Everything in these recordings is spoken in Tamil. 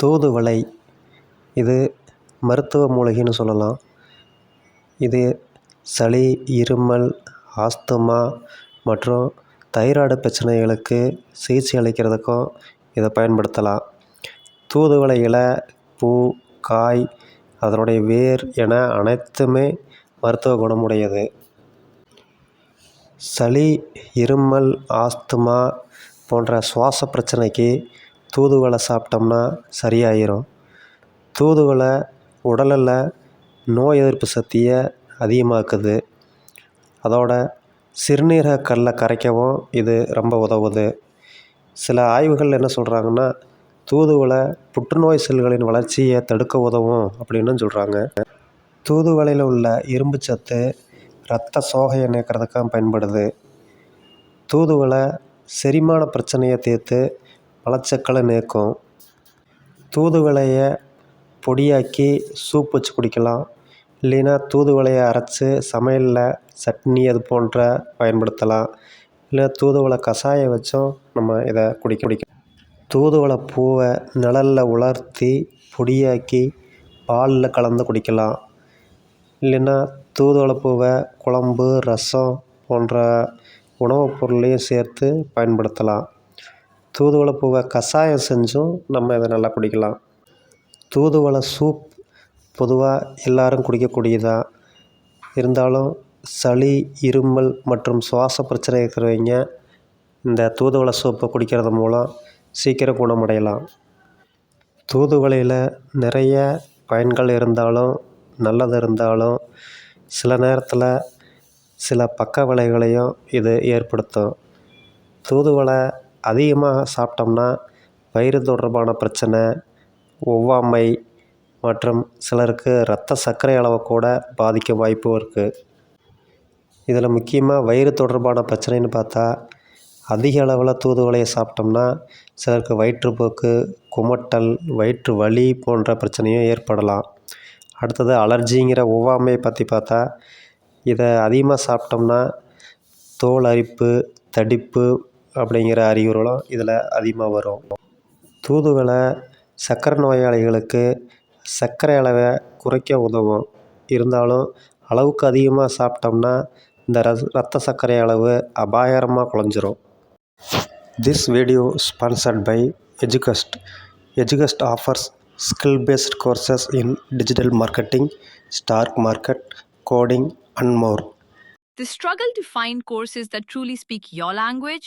தூதுவளை. இது மருத்துவ மூலிகைன்னு சொல்லலாம். இது சளி இருமல் ஆஸ்துமா மற்றும் தைராய்டு பிரச்சனைகளுக்கு சிகிச்சை அளிக்கிறதுக்கும் இதை பயன்படுத்தலாம். தூதுவளை இலை பூ காய் அதனுடைய வேர் என அனைத்துமே மருத்துவ குணமுடையது. சளி இருமல் ஆஸ்துமா போன்ற சுவாச பிரச்சனைக்கு தூதுவளை சாப்பிட்டோம்னா சரியாயிரும். தூதுவளை உடலில் நோய் எதிர்ப்பு சக்தியை அதிகமாக்குது. அதோட சிறுநீரக கல்லை கரைக்கவும் இது ரொம்ப உதவுது. சில ஆய்வுகள் என்ன சொல்கிறாங்கன்னா தூதுவளை புற்றுநோய் செல்களின் வளர்ச்சியை தடுக்க உதவும் அப்படின்னு சொல்கிறாங்க தூதுவளையில் உள்ள இரும்பு சத்து இரத்த சோகையை நீக்கிறதுக்காக பயன்படுது. தூதுவளை செரிமான பிரச்சனையை தீர்த்து மலச்சிக்கலை நீக்கும் தூதுவளையை பொடியாக்கி சூப் வச்சு குடிக்கலாம். இல்லைன்னா தூதுவளையை அரைச்சி சமையலில் சட்னி அது போன்ற பயன்படுத்தலாம். இல்லை தூதுவளை கஷாயம் வச்சும் நம்ம இதை குடிக்க குடிக்கலாம். தூதுவளை பூவை நிழலில் உலர்த்தி பொடியாக்கி பாலில் கலந்து குடிக்கலாம். இல்லைன்னா தூதுவளை பூவை குழம்பு ரசம் போன்ற உணவுப் பொருளையும் சேர்த்து பயன்படுத்தலாம். தூதுவளை பூவை கஷாயம் செஞ்சும் நம்ம இதை நல்லா குடிக்கலாம். தூதுவளை சூப் பொதுவாக எல்லோரும் குடிக்கக்கூடியதான் இருந்தாலும் சளி இருமல் மற்றும் சுவாச பிரச்சனை இருக்கிறவங்க இந்த தூதுவளை சூப்பை குடிக்கிறது மூலம் சீக்கிரம் குணமடையலாம். தூதுவளையில் நிறைய பயன்கள் இருந்தாலும் நல்லது இருந்தாலும் சில நேரத்தில் சில பக்க விளைவுகளையும் இது ஏற்படுத்தும். தூதுவளை அதிகமாக சாப்பிட்டோம்னா வயிறு தொடர்பான பிரச்சனை ஒவ்வாமை மற்றும் சிலருக்கு இரத்த சர்க்கரை அளவை கூட பாதிக்க வாய்ப்பும் இருக்குது இதில் முக்கியமாக வயிறு தொடர்பான பிரச்சனைன்னு பார்த்தா அதிக அளவில் தூதுவளையை சாப்பிட்டோம்னா சிலருக்கு வயிற்றுப்போக்கு குமட்டல் வயிற்று வலி போன்ற பிரச்சனையும் ஏற்படலாம். அடுத்தது அலர்ஜிங்கிற ஒவ்வாமையை பற்றி பார்த்தா இதை அதிகமாக சாப்பிட்டோம்னா தோல் அரிப்பு தடிப்பு அப்படிங்கிற அறிகுறிகளும் இதில் அதிகமாக வரும். தூதுவளை சர்க்கரை நோயாளிகளுக்கு சர்க்கரை அளவை குறைக்க உதவும். இருந்தாலும் அளவுக்கு அதிகமாக சாப்பிட்டோம்னா இந்த ரஸ் ரத்த சர்க்கரை அளவு அபாயகரமாக குறைஞ்சிரும். This video sponsored by Edugust Edugust offers skill based courses in digital marketing stock market coding and more The struggle to find courses that truly speak your language,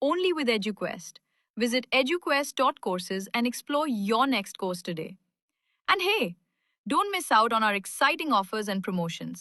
only with EduQuest. Visit eduquest.courses and explore your next course today. And hey, don't miss out on our exciting offers and promotions.